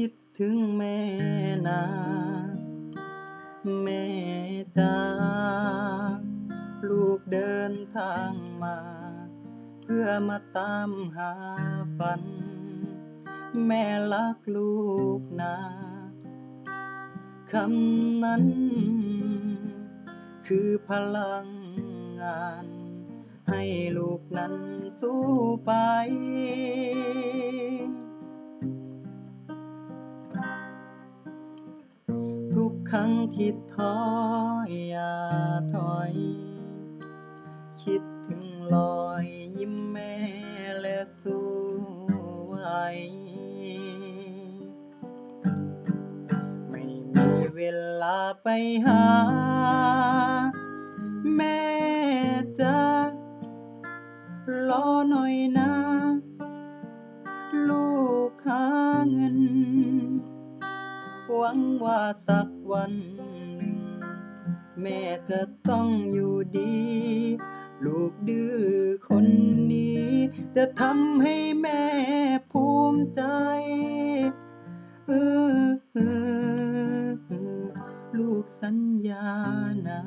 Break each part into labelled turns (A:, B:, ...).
A: คิดถึงแม่นาแม่จ้าลูกเดินทางมา เพื่อมาตามหาฝัน แม่รักลูกนาคำนั้น คือพลังงาน ให้ลูกนั้นสู้ไป รั้งที่ท้ออย่าถอย คิดถึงรอยยิ้มแม่และสู้ไหวไม่มีเวลาไปหา แม่จะรอหน่อยนะ งว่าสักวันหนึ่ง แม่จะต้องอยู่ดี ลูกดื้อคนนี้ จะทำให้แม่ภูมิใจเออเออลูกสัญญานะ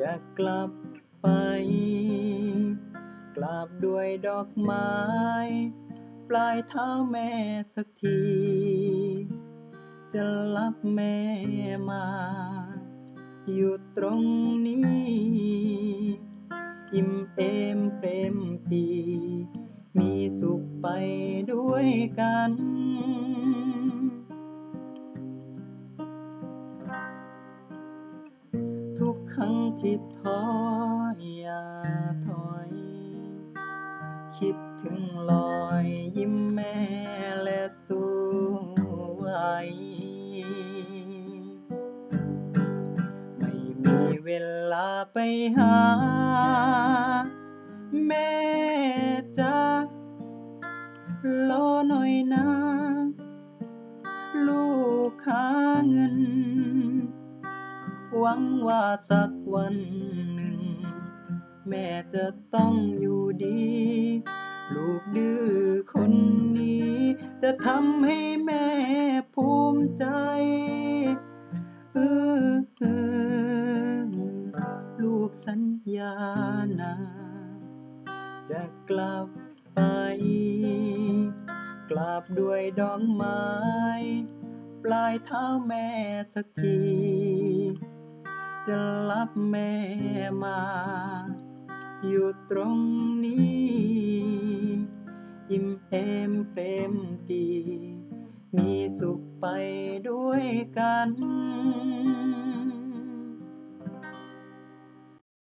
A: จะกลับไป กราบด้วยดอกไม้ ปลายเท้าแม่สักที จะรับแม่มา อยู่ตรงนี้อิ่มเอมเปรมปี มีสุขไปด้วยกัน ทุกครั้งที่ท้อย เวลาไปหา แม่จะรอหน่อยนะลูกหาเงิน หวังว่าสักวันหนึ่ง แม่จะต้องอยู่ดี จะกลับไป กลับด้วยดอกไม้ ปลายเท้าแม่สักที จะรับแม่มา อยู่ตรงนี้ยิ้มเอมเปรมปี มีสุขไปด้วยกัน